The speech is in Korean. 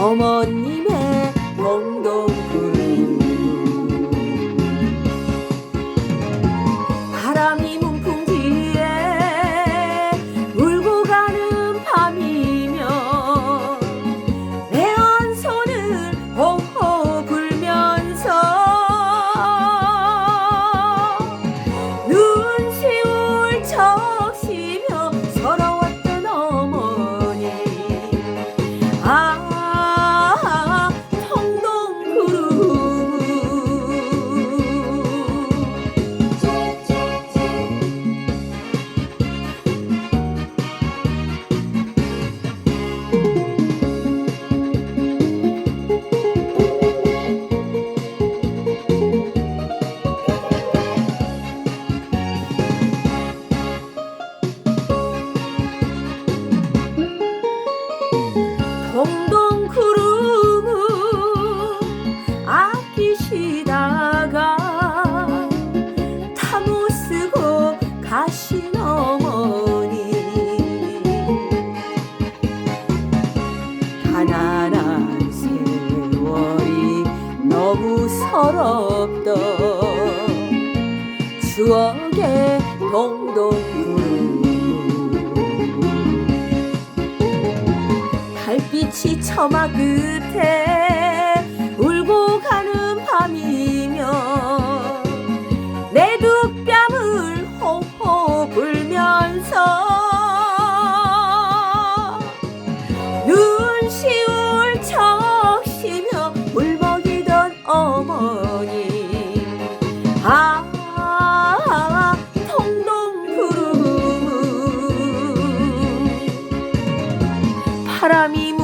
主に 구름을 아끼시다가 타모 쓰고 가신 어머니. 가난한 세월이 너무 서럽던 추억의 동동구름 빛이 처마 끝에 울고 가는 밤이면 내두 뺨을 호호 불면서 눈시울 적시며 울먹이던 어머니. 아 통동 구름. 바람이